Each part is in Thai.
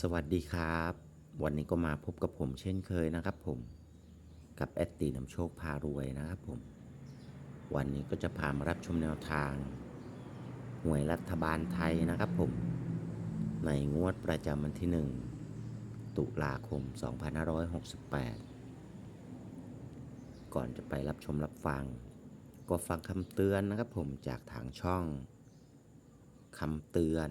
สวัสดีครับ วันนี้ก็มาพบกับผมเช่นเคยนะครับผมกับแอดตีนำโชคพารวยนะครับผม วันนี้ก็จะพามารับชมแนวทางหวยรัฐบาลไทยนะครับผม ในงวดประจำวันที่ 1 ตุลาคม 2568 ก่อนจะไปรับชมรับฟัง ก็ฟังคำเตือนนะครับผมจากทางช่องคำเตือน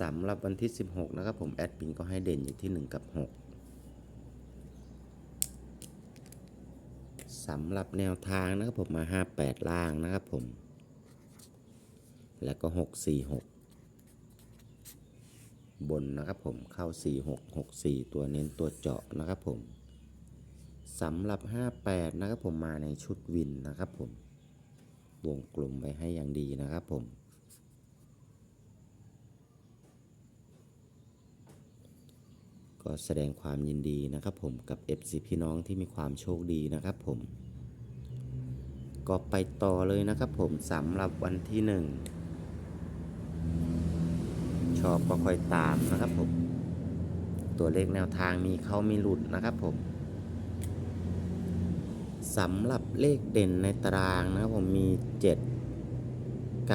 สำหรับวันที่ 16 นะครับผมแอดมินก็ให้เด่นอยู่ที่ 1 กับ 6สำหรับแนวทางนะครับผมมา 58 ล่างนะครับผม แล้วก็ 6 4 6 บนนะครับผมเข้า 4 6 6 4 ตัวเน้นตัวเจาะนะครับผมสำหรับ 58 นะครับผมมาในชุดวินนะครับผม วงกลมไว้ให้อย่างดีนะครับผม ก็แสดงความยินดีนะครับผมกับ FC พี่น้องที่มีความโชคดีนะครับผม ก็ไปต่อเลยนะครับผมสำหรับวันที่หนึ่งชอบก็ค่อยตามนะครับผม ตัวเลขแนวทางมีเข้ามีหลุดนะครับผมสำหรับเลขเด่นในตารางนะครับผมมี 7 9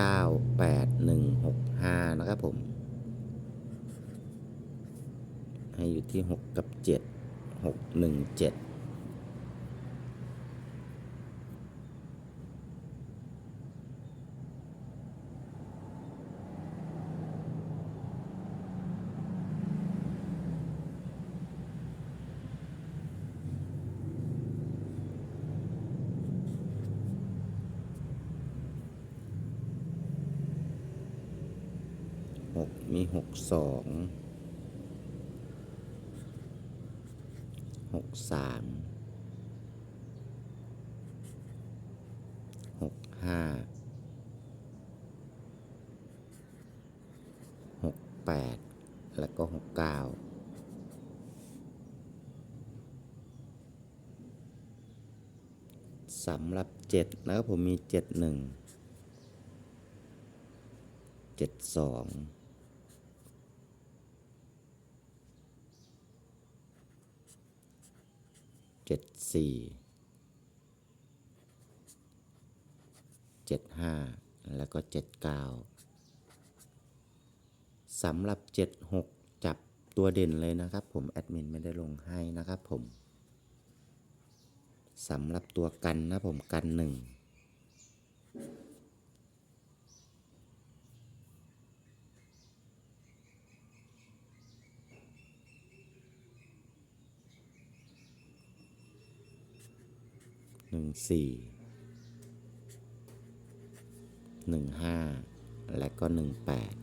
8 1 6 5 นะครับผม ให้อยู่ที่ 6 กับ 7 6 1 7มี6 2หกส สามหกห้าหกแปดแล้วก็หกเก้าสำหรับเจ็ดนะครับผมมีเจ็ดหนึ่งเจ็ดสอง จ็ดสี่เจ็ดห้าแล้วก็เจ็ดเก้าสำหรับเจ็ดหกจับตัวเด่นเลยนะครับผม แอดมินไม่ได้ลงให้นะครับผมสำหรับตัวกันนะผมกันหนึ่ง หนึ่งสี่หนึ่งห้าและก็หนึ่งแปด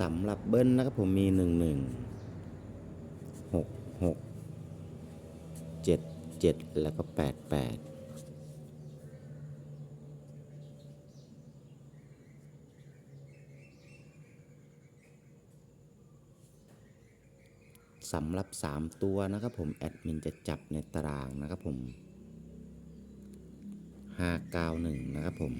สำหรับเบิ้ลนะครับผมมีหนึ่งหนึ่งหกหกเจ็ดเจ็ดแล้วก็แปดแปด สำหรับ 3 ตัวนะครับผมแอดมินจะจับในตารางนะครับผม 591 นะครับผม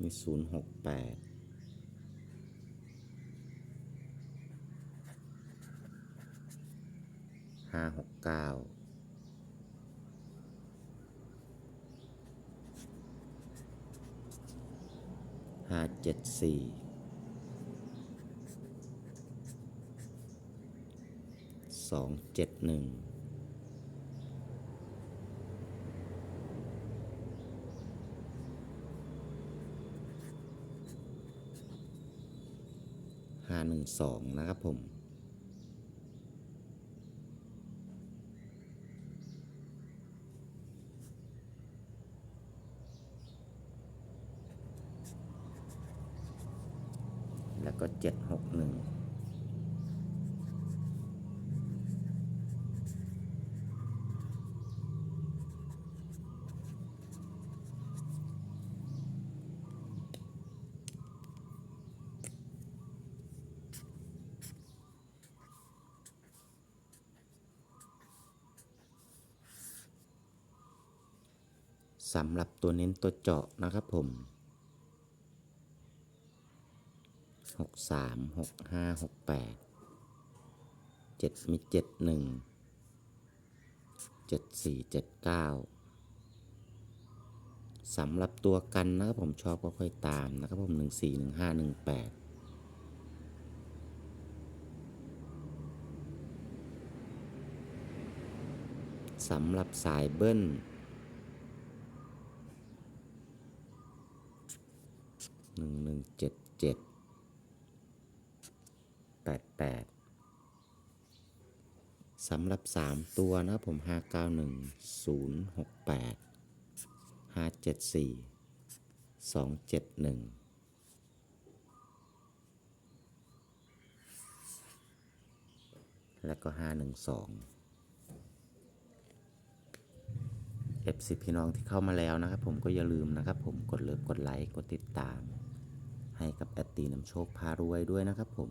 มี068 569ห้าเเจ็ดสี่สองเจ็ดหนึ่งห้าหนึ่งสองนะครับผม ก็เจ็ดหกหนึ่งสำหรับตัวเน้นตัวเจาะนะครับผม หกสามหกห้าหกแปดเจ็ดมีเจ็ดหนึ่งเจ็ดสี่เจ็ดเก้าสำหรับตัวกันนะครับผมชอบก็ค่อยตามนะครับผมหนึ่งสี่หนึ่งห้าหนึ่งแปดสำหรับสายเบิ้ลหนึ่งหนึ่งเจ็ดเจ็ด แปดแปดสำหรับสามตัวนะผมห้าเก้าหนึ่งศูนย์หกแปดห้าเจ็ดสี่สองเจ็ดหนึ่งแล้วก็ห้าหนึ่งสอง F10 พี่น้องที่เข้ามาแล้วนะครับผมก็อย่าลืมนะครับผมกดเลิฟกดไลค์ กดติดตาม ให้กับแอดตีน้ำโชคพารวยด้วยนะครับผม